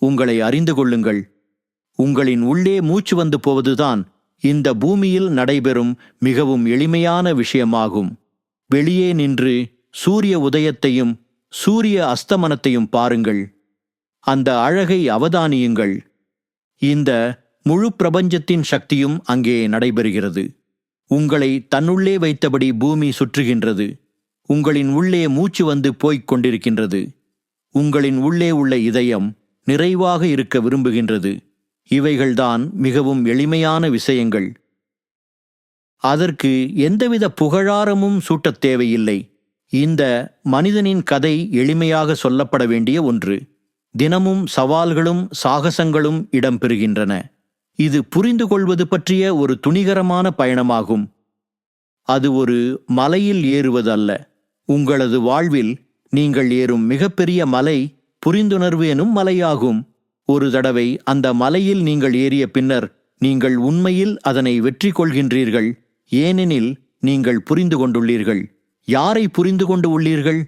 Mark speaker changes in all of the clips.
Speaker 1: உங்களை அறிந்து கொள்ளுங்கள். உங்களின் உள்ளே மூச்சு வந்து போவதுதான் இந்த பூமியில் நடைபெறும் மிகவும் எளிமையான விஷயமாகும். வெளியே நின்று சூரிய உதயத்தையும் சூரிய அஸ்தமனத்தையும் பாருங்கள். அந்த அழகை அவதானியுங்கள். இந்த முழு பிரபஞ்சத்தின் சக்தியும் அங்கே நடைபெறுகிறது. உங்களை தன்னுள்ளே வைத்தபடி பூமி சுற்றுகின்றது. உங்களின் உள்ளே மூச்சு வந்து போய்க் கொண்டிருக்கின்றது. உங்களின் உள்ளே உள்ள இதயம் நிறைவாக இருக்க விரும்புகின்றது. இவைகள்தான் மிகவும் எளிமையான விஷயங்கள். அதற்கு எந்தவித புகழாரமும் சூட்டத் தேவையில்லை. இந்த மனிதனின் கதை எளிமையாக சொல்லப்பட வேண்டிய ஒன்று. தினமும் சவால்களும் சாகசங்களும் இடம்பெறுகின்றன இது புரிந்து கொள்வது பற்றிய ஒரு துணிகரமான பயணமாகும். அது ஒரு மலையில் ஏறுவது அல்ல உங்களது வாழ்வில் நீங்கள் ஏறும் மிகப்பெரிய மலை புரிந்துணர்வு எனும் மலையாகும். ஒரு தடவை அந்த மலையில் நீங்கள் ஏறிய பின்னர் நீங்கள் உண்மையில் அதனை வெற்றி கொள்கின்றீர்கள். ஏனெனில் நீங்கள் புரிந்து கொண்டுள்ளீர்கள். யாரை புரிந்து கொண்டு உள்ளீர்கள்?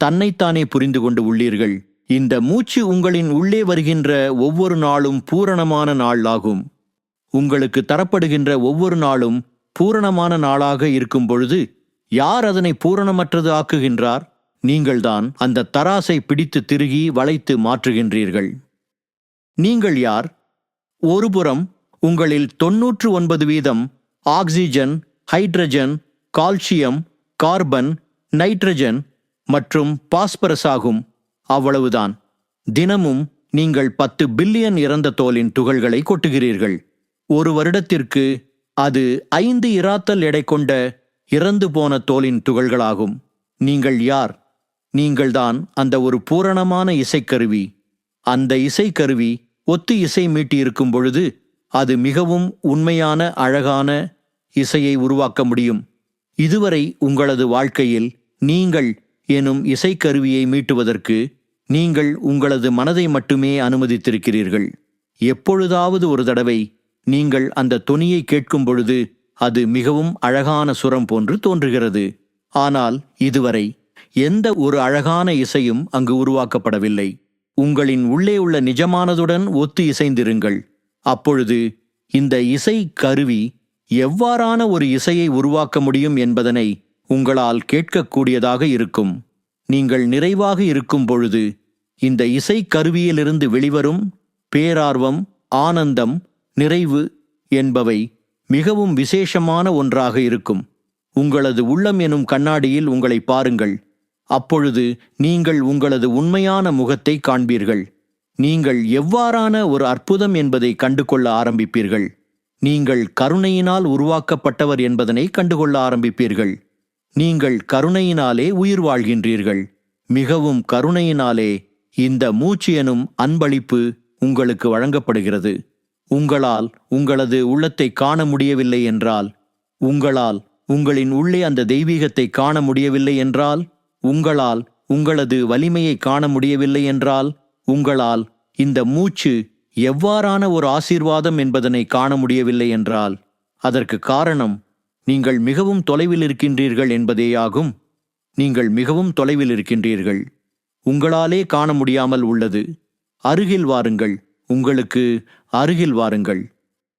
Speaker 1: தன்னைத்தானே புரிந்து கொண்டு உள்ளீர்கள். இந்த மூச்சு உங்களின் உள்ளே வருகின்ற ஒவ்வொரு நாளும் பூரணமான நாள் ஆகும் உங்களுக்கு தரப்படுகின்ற ஒவ்வொரு நாளும் பூரணமான நாளாக இருக்கும் பொழுது யார் அதனை பூரணமற்றது ஆக்குகின்றார்? நீங்கள்தான் அந்த தராசை பிடித்து திருகி வளைத்து மாற்றுகின்றீர்கள். நீங்கள் யார்? ஒருபுறம் உங்களில் தொன்னூற்று ஒன்பது வீதம் oxygen hydrogen calcium carbon nitrogen மற்றும் பாஸ்பரஸ் ஆகும். அவ்வளவுதான். தினமும் நீங்கள் பத்து பில்லியன் இறந்த தோலின் துகள்களை கொட்டுகிறீர்கள். ஒரு வருடத்திற்கு அது ஐந்து இராத்தல் எடை கொண்ட இறந்து போன தோலின் துகள்களாகும். நீங்கள் யார்? நீங்கள்தான் அந்த ஒரு பூரணமான இசைக்கருவி. அந்த இசைக்கருவி ஒத்து இசை மீட்டியிருக்கும் பொழுது அது மிகவும் உண்மையான அழகான இசையை உருவாக்க முடியும். இதுவரை உங்களது வாழ்க்கையில் நீங்கள் எனும் இசைக்கருவியை மீட்டுவதற்கு நீங்கள் உங்களது மனதை மட்டுமே அனுமதித்திருக்கிறீர்கள். எப்பொழுதாவது ஒரு தடவை நீங்கள் அந்த தொனியை கேட்கும் பொழுது அது மிகவும் அழகான சுரம் போன்று தோன்றுகிறது. ஆனால் இதுவரை எந்த ஒரு அழகான இசையும் அங்கு உருவாக்கப்படவில்லை. உங்களின் உள்ளே உள்ள நிஜமானதுடன் ஒத்து இசைந்திருங்கள். அப்பொழுது இந்த இசை கருவி எவ்வாறான ஒரு இசையை உருவாக்க முடியும் என்பதனை உங்களால் கேட்கக்கூடியதாக இருக்கும். நீங்கள் நிறைவாக இருக்கும் பொழுது இந்த இசை கருவியிலிருந்து வெளிவரும் பேரார்வம் ஆனந்தம் நிறைவு என்பவை மிகவும் விசேஷமான ஒன்றாக இருக்கும். உங்களது உள்ளம் எனும் கண்ணாடியில் உங்களை பாருங்கள். அப்பொழுது நீங்கள் உங்களது உண்மையான முகத்தை காண்பீர்கள். நீங்கள் எவ்வாறான ஒரு அற்புதம் என்பதை கண்டுகொள்ள ஆரம்பிப்பீர்கள். நீங்கள் கருணையினால் உருவாக்கப்பட்டவர் என்பதனை கண்டுகொள்ள ஆரம்பிப்பீர்கள். நீங்கள் கருணையினாலே உயிர் வாழ்கின்றீர்கள். மிகவும் கருணையினாலே இந்த மூச்சு எனும் அன்பளிப்பு உங்களுக்கு வழங்கப்படுகிறது. உங்களால் உங்களது உள்ளத்தை காண முடியவில்லை என்றால் உங்களால் உங்களின் உள்ளே அந்த தெய்வீகத்தை காண முடியவில்லை என்றால் உங்களால் உங்களது வலிமையை காண முடியவில்லை என்றால் உங்களால் இந்த மூச்சு எவ்வாறான ஒரு ஆசீர்வாதம் என்பதனை காண முடியவில்லை என்றால் அதற்கு காரணம் நீங்கள் மிகவும் தொலைவில் இருக்கின்றீர்கள் என்பதேயாகும். நீங்கள் மிகவும் தொலைவில் இருக்கின்றீர்கள். உங்களாலே காண முடியாமல் உள்ளது. அருகில் வாருங்கள். உங்களுக்கு அருகில் வாருங்கள்.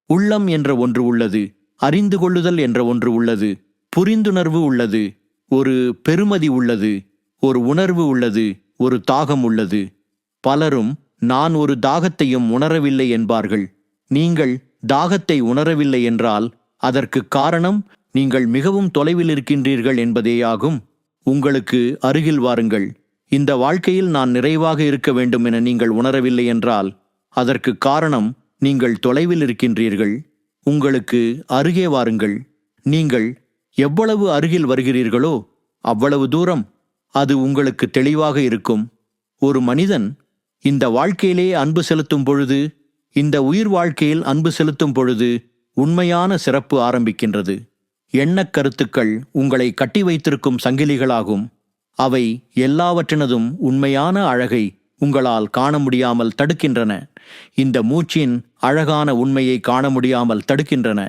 Speaker 1: உள்ளம் என்ற ஒன்று உள்ளது. அறிந்து கொள்ளுதல் என்ற ஒன்று உள்ளது. புரிந்துணர்வு உள்ளது. ஒரு பெருமதி உள்ளது ஒரு உணர்வு உள்ளது ஒரு தாகம் உள்ளது. பலரும் நான் ஒரு தாகத்தையும் உணரவில்லை என்பார்கள். நீங்கள் தாகத்தை உணரவில்லை என்றால் அதற்கு காரணம் நீங்கள் மிகவும் தொலைவில் இருக்கின்றீர்கள் என்பதேயாகும். உங்களுக்கு அருகில் வாருங்கள். இந்த வாழ்க்கையில் நான் நிறைவாக இருக்க வேண்டும் என நீங்கள் உணரவில்லை என்றால் அதற்கு காரணம் நீங்கள் தொலைவில் இருக்கின்றீர்கள். உங்களுக்கு அருகே வாருங்கள். நீங்கள் எவ்வளவு அருகில் வருகிறீர்களோ அவ்வளவு தூரம் அது உங்களுக்கு தெளிவாக இருக்கும். ஒரு மனிதன் இந்த வாழ்க்கையிலே அன்பு செலுத்தும் பொழுது இந்த உயிர் வாழ்க்கையில் அன்பு செலுத்தும் பொழுது உண்மையான சிறப்பு ஆரம்பிக்கின்றது. எண்ணக் கருத்துக்கள் உங்களை கட்டி வைத்திருக்கும் சங்கிலிகளாகும். அவை எல்லாவற்றினதும் உண்மையான அழகை உங்களால் காண முடியாமல் தடுக்கின்றன. இந்த மூச்சின் அழகான உண்மையை காண முடியாமல் தடுக்கின்றன.